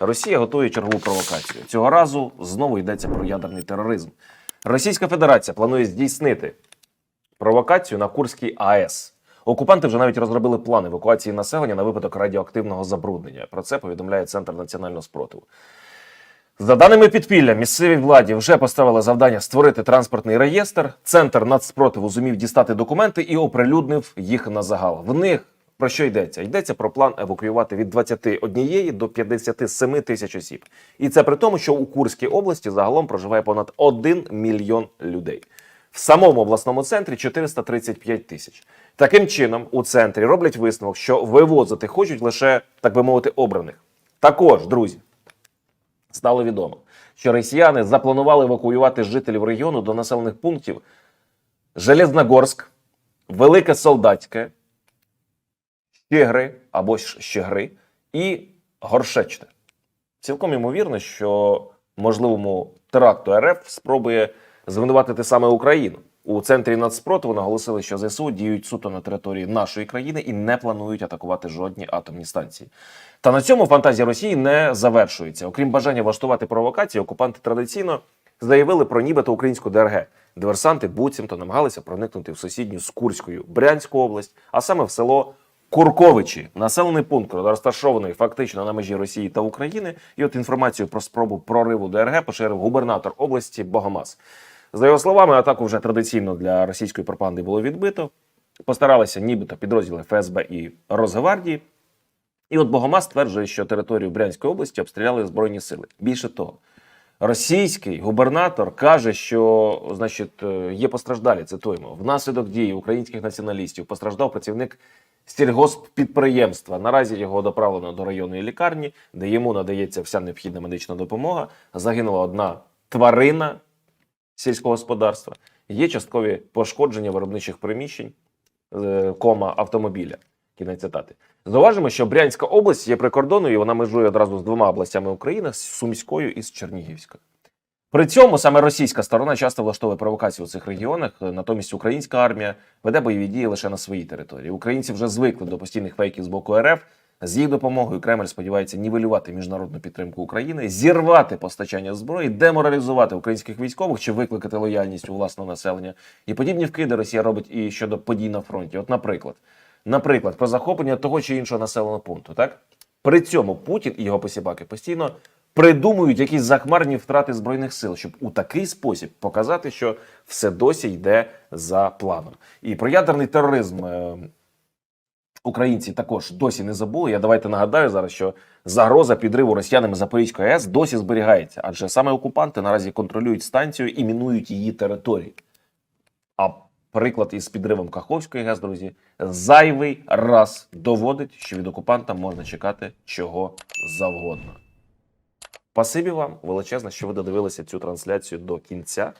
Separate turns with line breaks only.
Росія готує чергову провокацію. Цього разу знову йдеться про ядерний тероризм. Російська Федерація планує здійснити провокацію на Курській АЕС. Окупанти вже навіть розробили план евакуації населення на випадок радіоактивного забруднення. Про це повідомляє Центр національного спротиву. За даними підпілля, місцевій владі вже поставили завдання створити транспортний реєстр. Центр нацспротиву зумів дістати документи і оприлюднив їх на загал. В них про що йдеться? Йдеться про план евакуювати від 21 до 57 тисяч осіб. І це при тому, що у Курській області загалом проживає понад 1 мільйон людей. В самому обласному центрі 435 тисяч. Таким чином, у центрі роблять висновок, що вивозити хочуть лише, так би мовити, обраних. Також, друзі, стало відомо, що росіяни запланували евакуювати жителів регіону до населених пунктів Железногорськ, Велике Солдатське, Щегри або Щегри і Горшечне. Цілком ймовірно, що можливому теракту РФ спробує звинуватити саме Україну. У центрі нацспротиву наголосили, що ЗСУ діють суто на території нашої країни і не планують атакувати жодні атомні станції. Та на цьому фантазія Росії не завершується. Окрім бажання влаштувати провокації, окупанти традиційно заявили про нібито українську ДРГ. Диверсанти буцімто намагалися проникнути в сусідню з Курською Брянську область, а саме в село Курковичі, населений пункт, розташований фактично на межі Росії та України. І от інформацію про спробу прориву ДРГ поширив губернатор області Богомаз. За його словами, атаку вже традиційно для російської пропаганди було відбито. Постаралися нібито підрозділи ФСБ і Росгвардії. І от Богомаз стверджує, що територію Брянської області обстріляли збройні сили. Більше того, російський губернатор каже, що значить, е, є постраждалі. Цитуємо, внаслідок дії українських націоналістів постраждав працівник сільгосппідприємства. Наразі його доправлено до районної лікарні, де йому надається вся необхідна медична допомога. Загинула одна тварина сільського господарства. Є часткові пошкодження виробничих приміщень, е, кома автомобіля. Кінець цитати. Зауважимо, що Брянська область є прикордонною, і вона межує одразу з двома областями України з Сумською і з Чернігівською. При цьому саме російська сторона часто влаштовує провокації у цих регіонах. Натомість українська армія веде бойові дії лише на своїй території. Українці вже звикли до постійних фейків з боку РФ. З їх допомогою Кремль сподівається нівелювати міжнародну підтримку України, зірвати постачання зброї, деморалізувати українських військових чи викликати лояльність у власного населення. І подібні вкиди Росія робить і щодо подій на фронті. От, наприклад, наприклад, про захоплення того чи іншого населеного пункту. Так при цьому Путін і його посібаки постійно придумують якісь захмарні втрати збройних сил, щоб у такий спосіб показати, що все досі йде за планом. І про ядерний тероризм. е, Українці також досі не забули. Я давайте нагадаю зараз, що загроза підриву росіянами Запорізької АЕС досі зберігається, адже саме окупанти наразі контролюють станцію і мінують її території. А приклад із підривом Каховської ГЕС, друзі, зайвий раз доводить, що від окупанта можна чекати чого завгодно. Спасибі вам величезне, що ви додивилися цю трансляцію до кінця.